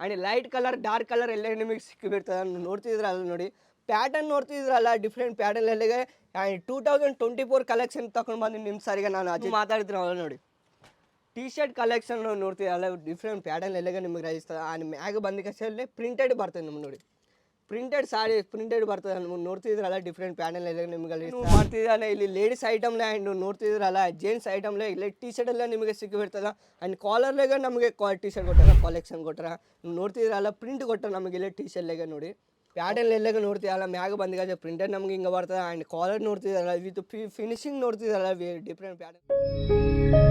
And light colour dark colour ಎಲ್ಲ ನಿಮಗೆ ಸಿಕ್ಕಿಬಿಡ್ತದೆ. ನೋಡ್ತಿದ್ರಲ್ಲ ನೋಡಿ. ಪ್ಯಾಟರ್ನ್ ನೋಡ್ತಿದ್ರಲ್ಲ ಡಿಫ್ರೆಂಟ್ ಪ್ಯಾಟರ್ನ್ ಎಲ್ಲಿಗೆ and two thousand twenty four collection ತಗೊಂಡು ಬಂದು ನಿಮ್ಮ ಸಾರಿಗೆ ನಾನು ಅಜ್ಜಿ ಮಾತಾಡ್ತಿರಲ್ಲ ನೋಡಿ. ಟಿ ಶರ್ಟ್ ಕಲೆಕ್ಷನ್ ನೋಡ್ತೀರಲ್ಲ ಡಿಫ್ರೆಂಟ್ ಪ್ಯಾಟರ್ನ್ ಎಲ್ಲಿಗೆ ನಿಮಗೆ ರಜಿಸ್ತದೆ ಆ್ಯಂಡ್ ಮ್ಯಾಗ ಬಂದ ಕಸಲ್ಲಿ ಪ್ರಿಂಟೆಡ್ ಬರ್ತದೆ ನಮ್ಗೆ ನೋಡಿ. ಪ್ರಿಂಟೆಡ್ ಸಾರಿ ಪ್ರಿಂಟೆಡ್ ಬರ್ತದೆ. ನಿಮ್ಗೆ ನೋಡ್ತಿದ್ರಲ್ಲ ಡಿಫ್ರೆಂಟ್ ಪ್ಯಾನೆಲ್ ಎಲ್ಲ ನಿಮಗೆ ಅಲ್ಲಿ ಮಾಡ್ತಿದ್ದಾನೆ ಇಲ್ಲಿ ಲೇಡೀಸ್ ಐಟಮ್ಲೆ ಆ್ಯಂಡ್ ನೋಡ್ತಿದ್ರಲ್ಲ ಜೆಂಟ್ಸ್ ಐಟಮ್ಲೆ ಇಲ್ಲಿ ಟಿ ಶರ್ಟ್ ಎಲ್ಲ ನಿಮಗೆ ಸಿಕ್ಕಿಬಿಡ್ತದೆ? ಆ್ಯಂಡ್ ಕಾಲರ್ಲೆಗೆ ನಮಗೆ ಟಿ ಶರ್ಟ್ ಕೊಟ್ಟಾರ ಕಲೆಕ್ಷನ್ ಕೊಟ್ಟಾರ. ನೀವು ನೋಡ್ತಿದ್ರಲ್ಲ ಪ್ರಿಂಟ್ ಕೊಟ್ಟಾರ ನಮಗೆ ಇಲ್ಲಿ ಟಿ ಶರ್ಟ್ಲೆಗೆ ನೋಡಿ. ಪ್ಯಾಟರ್ನ್ ಎಲ್ಲಗ ನೋಡ್ತೀರಲ್ಲ ಮ್ಯಾಗ ಬಂದಾಗ ಪ್ರಿಂಟೆಡ್ ನಮ್ಗೆ ಹಿಂಗೆ ಬರ್ತದೆ. ಆ್ಯಂಡ್ ಕಾಲರ್ ನೋಡ್ತಿದ್ರಲ್ಲ ವಿತ್ ಫಿನಿಶಿಂಗ್ ನೋಡ್ತಿದ್ರಲ್ಲ ಡಿಫ್ರೆಂಟ್ ಪ್ಯಾಟರ್ನ್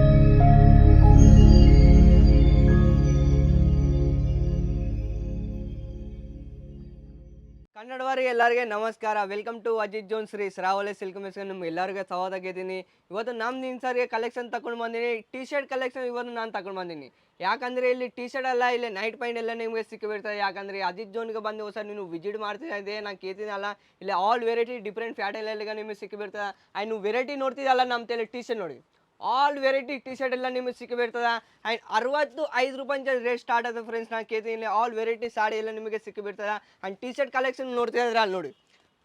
ಕನ್ನಡವರಿಗೆ ಎಲ್ಲರಿಗೆ ನಮಸ್ಕಾರ. Welcome to Ajit zone Shri Shravale silk ಮೆಸ್ಗೆ ನಿಮ್ಗೆ ಎಲ್ಲರಿಗೂ ಸವಾದಾಗಿದ್ದೀನಿ ಇವತ್ತು ನಮ್ಮ ನಿನ್ ಸರ್ಗೆ ಕಲೆಕ್ಷನ್ ತಗೊಂಡು ಬಂದೀನಿ. ಟಿ ಶರ್ಟ್ ಕಲೆಕ್ಷನ್ ಇವತ್ತು ನಾನು ತಗೊಂಡು ಬಂದೀನಿ. ಯಾಕಂದ್ರೆ ಇಲ್ಲಿ ಟಿ ಶರ್ಟ್ ಎಲ್ಲ ಇಲ್ಲಿ ನೈಟ್ ಪಾಯಿಂಟ್ ಎಲ್ಲ ನಿಮಗೆ ಸಿಕ್ಕಿಬಿಡ್ತದೆ. ಯಾಕಂದ್ರೆ ಅಜಿತ್ ಜೋನ್ಗೆ ಬಂದು ಹೊಸ ನೀನು ವಿಸಿಟ್ ಮಾಡ್ತಿದ್ದೆ. ಇದೆ ನಾನು ಕೇಳ್ತೀನಲ್ಲ ಇಲ್ಲಿ ಆಲ್ ವೆರೈಟಿ ಡಿಫ್ರೆಂಟ್ ಎಲ್ಲ ನಿಮಗೆ ಸಿಕ್ಕಿಬಿಡ್ತದೆ. ಆ್ಯಂಡ್ ನೀವು ವೆರೈಟಿ ನೋಡ್ತಿದ್ದಲ್ಲ ನಮ್ಮ ತಲೆ ಟಿ ಶರ್ಟ್ ನೋಡಿ. ಆಲ್ ವೆರೈಟಿ ಟಿ ಶರ್ಟ್ ಎಲ್ಲ ನಿಮಗೆ ಸಿಕ್ಕಿಬಿಡ್ತದೆ. ಆ್ಯಂಡ್ ಅರವತ್ತು ಐದು ರೂಪಾಯಿ ರೇಟ್ ಸ್ಟಾರ್ಟ್ ಆದ ಫ್ರೆಂಡ್ಸ್ ನಾನು ಕೇಳ್ತೀನಿ ಆಲ್ ವೆರೈಟಿ ಸಾಡಿ ಎಲ್ಲ ನಿಮಗೆ ಸಿಕ್ಕಿಬಿಡ್ತದೆ. ಆ್ಯಂಡ್ ಟಿ ಶರ್ಟ್ ಕಲೆಕ್ಷನ್ ನೋಡ್ತಿದ್ರೆ ಅಲ್ಲಿ ನೋಡಿ.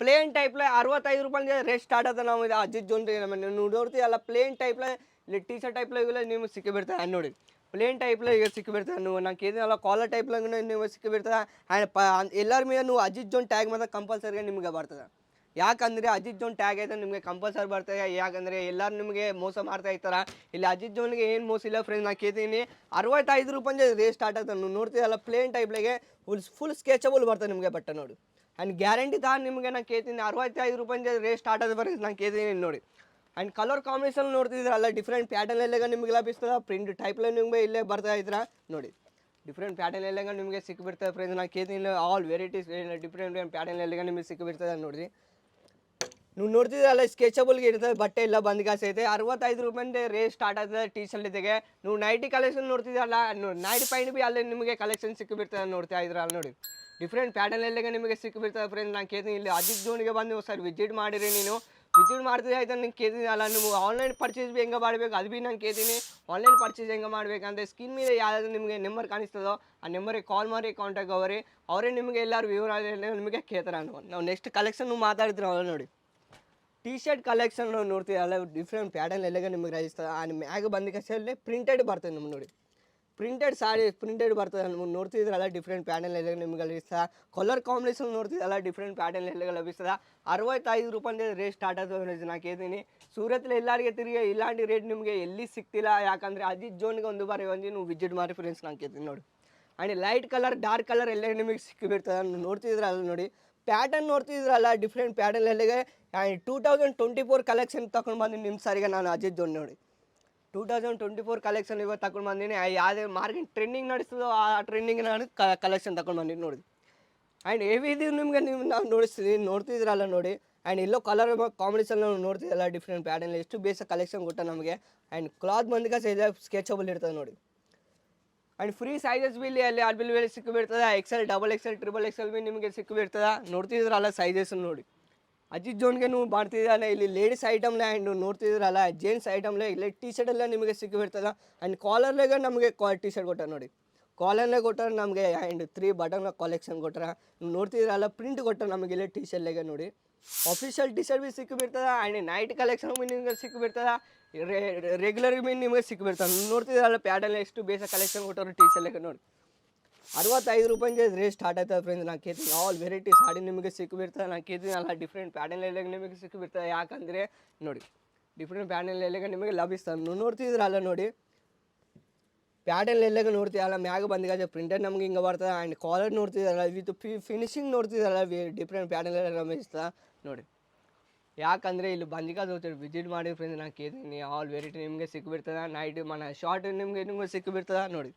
ಪ್ಲೇನ್ ಟೈಪ್ಲೆ ಅರವತ್ತೈದು ರೂಪಾಯಿ ರೇಟ್ ಸ್ಟಾರ್ಟ್ ಆದ ನಾವು ಇದು ಅಜ್ಜಿ ಜೋನ್ ನೋಡ್ತೀವಲ್ಲ ಪ್ಲೇನ್ ಟೈಪ್ಲೆ ಟಿ ಶರ್ಟ್ ಟೈಪ್ಲೆ ಇವೆಲ್ಲ ನಿಮಗೆ ಸಿಕ್ಕಿಬಿಡ್ತದೆ ಅಲ್ಲಿ ನೋಡಿ. ಪ್ಲೇನ್ ಟೈಪ್ಲೆ ಈಗ ಸಿಕ್ಕಿಬಿಡ್ತದೆ ನೀವು, ನಾನು ಕೇಳಿದಲ್ಲ ಕಾಲರ್ ಟೈಪ್ಲಾಗ ನೀವು ಸಿಕ್ಕಿಬಿಡ್ತದೆ. ಆ್ಯಂಡ್ ಪ, ಎಲ್ಲರ ಮೇಲೆ ನೀವು ಅಜಿತ್ ಜೋನ್ ಟ್ಯಾಗ್ ಮಾತ್ರ ಕಂಪಲ್ಸರಿಗೆ ನಿಮಗೆ ಬರ್ತದೆ. ಯಾಕಂದರೆ ಅಜಿತ್ ಜೋನ್ ಟ್ಯಾಗ್ ಐತೆ ನಿಮಗೆ ಕಂಪಲ್ಸರಿ ಬರ್ತದೆ. ಯಾಕಂದರೆ ಎಲ್ಲರೂ ನಿಮಗೆ ಮೋಸ ಮಾಡ್ತಾ ಇರ್ತಾರೆ. ಇಲ್ಲಿ ಅಜಿತ್ ಜೋನ್ಗೆ ಏನು ಮೋಸ ಇಲ್ಲ ಫ್ರೆಂಡ್ಸ್ ನಾನು ಕೇಳ್ತೀನಿ. ಅರವತ್ತೈದು ರೂಪಾಯಿ ರೇಟ್ ಸ್ಟಾರ್ಟ್ ಆಗ್ತದೆ. ನೀವು ಪ್ಲೇನ್ ಟೈಪ್ಲೆಗೆ ಫುಲ್ ಫುಲ್ ಸ್ಕೆಚಬಲ್ ಬರ್ತದೆ ನಿಮಗೆ ಬಟ್ಟೆ ನೋಡಿ. ಆ್ಯಂಡ್ ಗ್ಯಾರಂಟಿ ತಾ ನಿಮಗೆ ನಾನು ಕೇಳ್ತೀನಿ, ಅರವತ್ತೈದು ರೂಪಾಯಿ ರೇಟ್ ಸ್ಟಾರ್ಟ್ ಆದ ಫ್ರೆಂಡ್ಸ್ ನಾನು ಕೇಳ್ತೀನಿ ನೋಡಿ. ಆ್ಯಂಡ್ ಕಲರ್ ಕಾಂಬಿನೇಷನ್ ನೋಡ್ತಿದ್ರಲ್ಲ ಡಿಫ್ರೆಂಟ್ ಪ್ಯಾಟರ್ನ್ ಎಲ್ಲ ನಿಮಗೆ ಲಭಿಸ್ತದೆ. ಪ್ರಿಂಟ್ ಟೈಪ್ಲೆ ನಿಮಗೆ ಇಲ್ಲೇ ಬರ್ತಾ ಇದ್ರ ನೋಡಿ. ಡಿಫ್ರೆಂಟ್ ಪ್ಯಾಟರ್ನ್ ಎಲ್ಲ ನಿಮಗೆ ಸಿಕ್ಕಿಬಿಡ್ತದೆ ಫ್ರೆಂಡ್ಸ್ ನಾನು ಕೇಳ್ತೀನಿ. ಆಲ್ ವೆರೈಟೀಸ್ ಡಿಫ್ರೆಂಟ್ ಪ್ಯಾಟರ್ನ್ ಎಲ್ಲ ನಿಮಗೆ ಸಿಕ್ಕಿಬಿಡ್ತದೆ ನೋಡಿ. ನೀವು ನೋಡ್ತಿದ್ರಲ್ಲ ಸ್ಕೆಚಬಲ್ಗೆ ಇರ್ತದೆ, ಬಟ್ಟೆ ಎಲ್ಲ ಬಂದ್ ಕಾಸು ಐತೆ ಅರವತ್ತೈದು ರೂಪಾಯಿಂದ ರೇಟ್ ಸ್ಟಾರ್ಟ್ ಆಗ್ತದೆ ಟೀ ಶರ್ಟ್ ಇದೆ ನೀವು ನೈಟಿ ಕಲೆಕ್ಷನ್ ನೋಡ್ತಿದ್ರಲ್ಲ ನೈಟಿ ಪಾಯಿಂಟ್ ಬಿ ಅಲ್ಲಿ ನಿಮಗೆ ಕಲೆಕ್ಷನ್ ಸಿಕ್ಕಿಬಿಡ್ತದೆ ನೋಡ್ತಾ ಇದ್ರಲ್ಲ ನೋಡಿ. ಡಿಫ್ರೆಂಟ್ ಪ್ಯಾಟರ್ನ್ ಎಲ್ಲ ನಿಮಗೆ ಸಿಕ್ಕಿಬಿಡ್ತದೆ ಫ್ರೆಂಡ್ ನಾನು ಕೇಳ್ತೀನಿ ಇಲ್ಲಿ ಅಜಿತ್ ಜೋನಿಗೆ ಬಂದು ಸರ್ ವಿಸಿಟ್ ಮಾಡಿರಿ ನೀನು. ವಿಸಿಟ್ ಮಾಡ್ತಿದ್ರೆ ಆಯ್ತು ನಂಗೆ ಕೇಳ್ತೀನಿ ಅಲ್ಲ, ನೀವು ಆನ್ಲೈನ್ ಪರ್ಚೇಸ್ ಬಿ ಹೆಂಗೆ ಮಾಡಬೇಕು ಅದು ಬಿ ನಾನು ಕೇಳ್ತೀನಿ. ಆನ್ಲೈನ್ ಪರ್ಚೇಸ್ ಹೆಂಗೆ ಮಾಡಬೇಕಂದ್ರೆ ಸ್ಕಿನ್ ಮೇಲೆ ಯಾವ್ದು ನಿಮಗೆ ನಂಬರ್ ಕಾಣಿಸ್ತದೋ, ಆ ನಂಬರಿಗೆ ಕಾಲ್ ಮಾಡಿ ಕಾಂಟ್ಯಾಕ್ಟ್ ಅವರಿ. ಅವರೇ ನಿಮಗೆ ಎಲ್ಲರೂ ವಿವರ ನಿಮಗೆ ಕೇಳ್ತಾರೆ ನಾವು ನೆಕ್ಸ್ಟ್ ಕಲೆಕ್ಷನ್ ಮಾತಾಡಿದ್ರೆ ಅವ್ರು ನೋಡಿ. ಟಿ ಶರ್ಟ್ ಕಲೆಕ್ಷನ್ ನೋಡ್ತೀರಲ್ಲ ಡಿಫ್ರೆಂಟ್ ಪ್ಯಾಟರ್ನ್ ಎಲ್ಲ ನಿಮಗೆ ರಜಿಸ್ತದೆ ಆ ಮ್ಯಾಗ ಬಂದ ಕಸಲ್ಲಿ ಪ್ರಿಂಟೆಡ್ ಬರ್ತದೆ ನಿಮ್ಗೆ ನೋಡಿ. ಪ್ರಿಂಟೆಡ್ ಸಾರಿ ಪ್ರಿಂಟೆಡ್ ಬರ್ತದೆ. ನಮ್ಗೆ ನೋಡ್ತಿದ್ರಲ್ಲ ಡಿಫ್ರೆಂಟ್ ಪ್ಯಾಟರ್ನ್ ಎಲ್ಲ ನಿಮಗೆ ಲಭಿಸ್ತದೆ. ಕಲರ್ ಕಾಂಬಿನೇಷನ್ ನೋಡ್ತಿದ್ದಲ್ಲ ಡಿಫ್ರೆಂಟ್ ಪ್ಯಾಟರ್ನ್ ಎಲ್ಲ ಲಭಿಸ್ತದೆ. ಅರವತ್ತೈದು ರೂಪಾಯಿ ರೇಟ್ ಸ್ಟಾರ್ಟ್ ಆಗ್ತದೆ ನಾ ಕೇಳ್ತೀನಿ. ಸೂರತ್ಲಿ ಎಲ್ಲರಿಗೆ ತಿರುಗಿ, ಇಲ್ಲಾಂಡಿ ರೇಟ್ ನಿಮಗೆ ಎಲ್ಲಿ ಸಿಕ್ತಿಲ್ಲ ಯಾಕಂದರೆ ಅದಿ ಜೋನ್ಗೆ ಒಂದು ಬಾರಿ ಒಂದು ನೀವು ವಿಜಿಟ್ ಮಾಡಿ ಫ್ರೆಂಡ್ಸ್ ನಾನು ಕೇಳ್ತೀನಿ ನೋಡಿ. And light colour dark colour ಎಲ್ಲ ನಿಮಗೆ ಸಿಕ್ಕಿಬಿಡ್ತದೆ. ನೋಡ್ತಿದ್ರಲ್ಲ ನೋಡಿ. ಪ್ಯಾಟರ್ನ್ ನೋಡ್ತಿದ್ರಲ್ಲ ಡಿಫ್ರೆಂಟ್ ಪ್ಯಾಟರ್ನ್ ಎಲ್ಲಿಗೆ and two thousand twenty four collection ತಗೊಂಡು ಬಂದೀನಿ ನಿಮ್ಮ ಸಾರಿಗೆ ನಾನು ಅಜಿತ್ ಜೋನ್ ನೋಡಿ. Two thousand twenty four collection ಇವತ್ತು ತಗೊಂಡು ಬಂದೀನಿ ಯಾವುದೇ ಮಾರ್ಕೆಟ್ ಟ್ರೆಂಡಿಂಗ್ ನಡೆಸ್ತದೋ ಆ ಟ್ರೆಂಡಿಂಗ್ ನಾನು ಕಲೆಕ್ಷನ್ ತಗೊಂಡು ಬಂದೀನಿ ನೋಡಿ. ಆ್ಯಂಡ್ ಹೆವಿ ಇದು ನಿಮಗೆ ನೀವು ನಾವು ನೋಡಿಸ್ತೀವಿ ನೋಡ್ತಿದ್ರಲ್ಲ ನೋಡಿ. ಆ್ಯಂಡ್ ಎಲ್ಲೋ ಕಲರ್ ಕಾಂಬಿನೇಷನ್ ನೋಡ್ತಿದ್ದಲ್ಲ ಡಿಫ್ರೆಂಟ್ ಪ್ಯಾಟರ್ನ್ ಎಷ್ಟು ಬೇಸ ಕಲೆಕ್ಷನ್ ಕೊಟ್ಟ ನಮಗೆ. ಆ್ಯಂಡ್ ಕ್ಲಾತ್ ಬಂದಾಗ ಸ್ಕೆಚಬಲ್ ಇರ್ತದೆ ನೋಡಿ. ಆ್ಯಂಡ್ ಫ್ರೀ ಸೈಜಸ್ ಬಿ ಇಲ್ಲಿ ಅಲ್ಲಿ ಅಲ್ಲಿ ಬಿ ಸಿಕ್ಕಿಬಿಡ್ತದೆ XL double XL triple XL B ನಿಮಗೆ ಸಿಕ್ಕಿಬಿಡ್ತದೆ. ನೋಡ್ತಿದ್ರಲ್ಲ ಸೈಜಸ್ ನೋಡಿ. ಅಜಿತ್ ಜೋನ್ಗೆ ನೀವು ಮಾಡ್ತಿದ್ದಾನೆ ಇಲ್ಲಿ ಲೇಡೀಸ್ ಐಟಮ್ನೇ ಆ್ಯಂಡ್ ನೋಡ್ತಿದ್ರಲ್ಲ ಜೆಂಟ್ಸ್ ಐಟಮ್ಲೆ ಇಲ್ಲಿ ಟಿ ಶರ್ಟ್ ಎಲ್ಲ ನಿಮಗೆ ಸಿಕ್ಕಿಬಿಡ್ತದೆ. ಆ್ಯಂಡ್ ಕಾಲರ್ಲೆಗೆ ನಮಗೆ ಕಾ ಟಿ ಶರ್ಟ್ ಕೊಟ್ಟ ನೋಡಿ ಕಾಲರ್ಲೆ ಕೊಟ್ಟರೆ ನಮಗೆ ಆ್ಯಂಡ್ ತ್ರೀ ಬಟನ್ ಕಲೆಕ್ಷನ್ ಕೊಟ್ಟರೆ ನೀವು ನೋಡ್ತಿದ್ರಲ್ಲ ಪ್ರಿಂಟ್ ಕೊಟ್ಟರೆ ನಮಗೆ ಇಲ್ಲೇ ಟಿ ಶರ್ಟ್ಲೆಗೆ ನೋಡಿ. ಅಫಿಷಿಯಲ್ ಟಿ ಶರ್ಟ್ ಬಿ ಸಿಕ್ಕಿಬಿಡ್ತದೆ ಆ್ಯಂಡ್ ನೈಟ್ ಕಲೆಕ್ಷನ್ ಬಿ ನಿಮ್ಗೆ ಸಿಕ್ಕಿ ಬಿಡ್ತದ ರೆಗ್ಯುಲರ್ ಬಿ ನಿಮಗೆ ಸಿಕ್ಕಿ ಬಿಡ್ತದೆ ನೋಡ್ತಿದ್ರಲ್ಲ ಪ್ಯಾಡಲ್ ಎಷ್ಟು ಬೇಸ ಕಲೆಕ್ಷನ್ ಕೊಟ್ಟರು ಟಿ ಶರ್ಟ್ ನೋಡಿ. ಅರವತ್ತೈದು ರೂಪಾಯಿಗೆ ರೇಟ್ ಸ್ಟಾರ್ಟ್ ಆಯ್ತದೆ ಫ್ರೆಂಡ್ಸ್ ನಾನು ಕೇಳ್ತೀನಿ. ಆಲ್ ವೆರೈಟಿ ಸಾಡಿ ನಿಮಗೆ ಸಿಕ್ಕಿಬಿಡ್ತದೆ, ನಾನು ಕೇಳ್ತೀನಿ ಅಲ್ಲ ಡಿಫ್ರೆಂಟ್ ಪ್ಯಾಟರ್ನ್ ಎಲ್ಲ ನಿಮಗೆ ಸಿಕ್ಕಿಬಿಡ್ತದೆ, ಯಾಕಂದರೆ ನೋಡಿ ಡಿಫ್ರೆಂಟ್ ಪ್ಯಾಟರ್ನ್ ಎಲ್ಲ ನಿಮಗೆ ಲಭಿಸ್ತದೆ. ನೋಡ್ತಿದ್ರಲ್ಲ ನೋಡಿ ಪ್ಯಾಟರ್ನ್ ಎಲ್ಲ ನೋಡ್ತೀರಲ್ಲ ಮ್ಯಾಗ ಬಂದಾಗ ಪ್ರಿಂಟೆಡ್ ನಮ್ಗೆ ಹಿಂಗೆ ಬರ್ತದೆ ಆ್ಯಂಡ್ ಕಾಲರ್ ನೋಡ್ತಿದ್ರಲ್ಲ ವಿತ್ ಫಿ ಫಿನಿಶಿಂಗ್ ನೋಡ್ತಿದ್ರಲ್ಲ ಡಿಫ್ರೆಂಟ್ ಪ್ಯಾಟರ್ನ್ ಎಲ್ಲ ಲಭಿಸ್ತದೆ ನೋಡಿ. ಯಾಕಂದರೆ ಇಲ್ಲಿ ಬಂದಿಕಾದ ವಿಸಿಟ್ ಮಾಡಿ ಫ್ರೆಂಡ್ಸ್ ನಾನು ಕೇಳ್ತೀನಿ ಆಲ್ ವೆರೈಟಿ ನಿಮಗೆ ಸಿಕ್ಕಿಬಿಡ್ತದೆ ನೈಟ್ ಮನ ಶಾರ್ಟ್ ನಿಮಗೆ ನಿಮಗೆ ಸಿಕ್ಕಿಬಿಡ್ತದೆ ನೋಡಿ.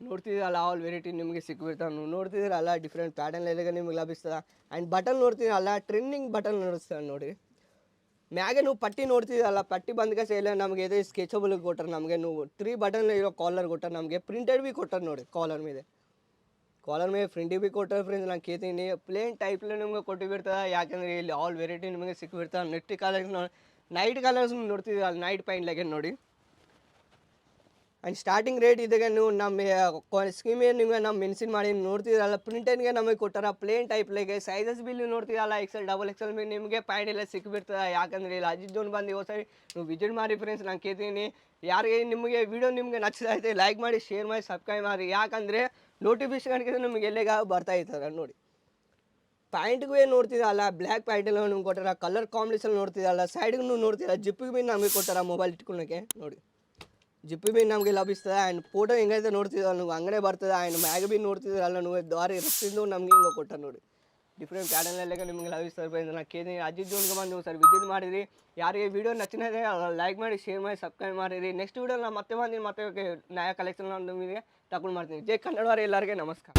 ನೋಡ್ತಿದ್ದೀರಲ್ಲ ಆಲ್ ವೆರೈಟಿ ನಿಮಗೆ ಸಿಕ್ಬಿಡ್ತದೆ ನೀವು ನೋಡ್ತಿದ್ದೀರಲ್ಲ ಡಿಫ್ರೆಂಟ್ ಪ್ಯಾಟರ್ನ್ ಎಲ್ಲ ನಿಮಗೆ ಲಭಿಸ್ತದೆ. ಆ್ಯಂಡ್ ಬಟನ್ ನೋಡ್ತಿದ್ದೀರಲ್ಲ ಟ್ರೆಂಡಿಂಗ್ ಬಟನ್ ನೋಡಿಸ್ತದೆ ನೋಡಿ. ಮ್ಯಾಗೆ ನೀವು ಪಟ್ಟಿ ನೋಡ್ತಿದ್ದೀರಲ್ಲ, ಪಟ್ಟಿ ಬಂದ ಸೇಲ ನಮಗೆ ಇದೇ ಸ್ಕೆಚಬಲ್ ಕೊಟ್ಟರು ನಮಗೆ ನೀವು ತ್ರೀ ಬಟನ್ ಇರೋ ಕಾಲರ್ ಕೊಟ್ಟರು ನಮಗೆ ಪ್ರಿಂಟೆಡ್ ಭೀ ಕೊಟ್ಟರು ನೋಡಿ ಕಾಲರ್ ಮೇಲೆ. ಕಾಲರ್ ಮೇಲೆ ಫ್ರೆಂಡಿಗೆ ಬಿ ಕೊಟ್ಟರೆ ಫ್ರೆಂಡ್ಸ್ ನಾನು ಕೇಳ್ತೀನಿ ಪ್ಲೇನ್ ಟೈಪ್ಲೆ ನಿಮಗೆ ಕೊಟ್ಟು ಬಿಡ್ತದೆ ಯಾಕಂದರೆ ಇಲ್ಲಿ ಆಲ್ ವೆರೈಟಿ ನಿಮಗೆ ಸಿಕ್ಕಿಬಿಡ್ತದೆ ನೆಟ್ಟಿ ಕಲರ್ಸ್ ನೈಟ್ ಕಲರ್ಸ್ ನೋಡ್ತಿದ್ದೀರಲ್ಲ ನೈಟ್ ಪೈಂಟ್ ಲೆಗೆ ನೋಡಿ. ಆ್ಯಂಡ್ ಸ್ಟಾರ್ಟಿಂಗ್ ರೇಟ್ ಇದಾಗ ನೀವು ನಮ್ಮ ಏನು ನಿಮಗೆ ನಾವು ಮೆನ್ಷನ್ ಮಾಡಿ ನೋಡ್ತಿದ್ರಲ್ಲ ಪ್ರಿಂಟೆನ್ಗೆ ನಮಗೆ ಕೊಟ್ಟಾರ? ಪ್ಲೇನ್ ಟೈಪ್ ಲೆಗೆ ಸೈಜಸ್ ಬಿಲ್ ನೀವು ನೋಡ್ತಿರಲ್ಲ ಎಕ್ಸೆಲ್ ಡಬಲ್ ಎಕ್ಸೆಲ್ ಮೇಲೆ ನಿಮಗೆ ಪ್ಯಾಂಟ್ ಎಲ್ಲ ಸಿಕ್ಬಿಡ್ತದೆ ಯಾಕಂದ್ರೆ ಇಲ್ಲಿ ಅಜಿತ್ ಜೋನ್ ಬಂದು ಸರಿ ನೀವು ವಿಸಿಟ್ ಮಾಡಿ ಫ್ರೆಂಡ್ಸ್ ನಾನು ಕೇಳ್ತೀನಿ. ಯಾರಿಗೆ ನಿಮಗೆ ವಿಡಿಯೋ ನಿಮಗೆ ನಚ್ಚಿದೈತೆ ಲೈಕ್ ಮಾಡಿ ಶೇರ್ ಮಾಡಿ ಸಬ್ಸ್ಕ್ರೈಬ್ ಮಾಡಿ. ಯಾಕಂದರೆ ನೋಟಿಫಿಕೇಶನ್ ನಿಮ್ಗೆ ಎಲ್ಲಿಗ ಬರ್ತಾ ಇರ್ತಾರೆ ನೋಡಿ. ಪ್ಯಾಂಟ್ಗೂ ನೋಡ್ತಿದ್ದಲ್ಲ ಬ್ಲ್ಯಾಕ್ ಪ್ಯಾಂಟಲ್ಲಿ ನಿಮ್ಗೆ ಕೊಟ್ಟಾರ ಕಲರ್ ಕಾಂಬಿನೇಷನ್ ನೋಡ್ತಿದ್ದಲ್ಲ ಸೈಡ್ಗೂ ನೋಡ್ತಿಲ್ಲ ಜಿಪ್ಪಿಗೆ ಬಿ ನಮಗೆ ಕೊಟ್ಟಾರ ಮೊಬೈಲ್ ಇಟ್ಕೊಳಕ್ಕೆ ನೋಡಿ. ಜಿಪ್ಪಿ ಬಿ ನಮಗೆ ಲಭಿಸ್ತದೆ ಆ್ಯಂಡ್ ಫೋಟೋ ಹೆಂಗೈತೆ ನೋಡ್ತಿದ್ದಲ್ಲ ನೀವು, ಅಂಗಡಿ ಬರ್ತದೆ ಆ್ಯಂಡ್ ಮ್ಯಾಗ ಬಿ ನೋಡ್ತಿದ್ರಲ್ಲ ನೀವು ದಾರಿ ರಸ್ತಿಂದು ನಮಗೆ ಹಿಂಗೆ ಕೊಟ್ಟ ನೋಡಿ. ಡಿಫ್ರೆಂಟ್ ಪ್ಯಾಟರ್ನಲ್ಲೆಲ್ಲ ನಿಮಗೆ ಲಭಿಸ್ತದೆ ನಾನು ಕೇಳಿ ಅಜಿತ್ ಜೋನ್ಗೆ ಬಂದು ಸರ್ ವಿಸಿಟ್ ಮಾಡಿರಿ. ಯಾರಿಗೆ ವಿಡಿಯೋ ನಚ್ಚಿನದೇ ಲೈಕ್ ಮಾಡಿ ಶೇರ್ ಮಾಡಿ ಸಬ್ಸ್ಕ್ರೈಬ್ ಮಾಡಿರಿ. ನೆಕ್ಸ್ಟ್ ವೀಡಿಯೋ ನಾನು ಮತ್ತೆ ಬಂದು ಮತ್ತೆ ನ್ಯಾಯ ಕಲೆಕ್ಷನ್ ನಿಮಗೆ ತಗೊಂಡು ಮಾಡ್ತೀನಿ. ಜೈ ಕನ್ನಡವರ ಎಲ್ಲರಿಗೆ ನಮಸ್ಕಾರ.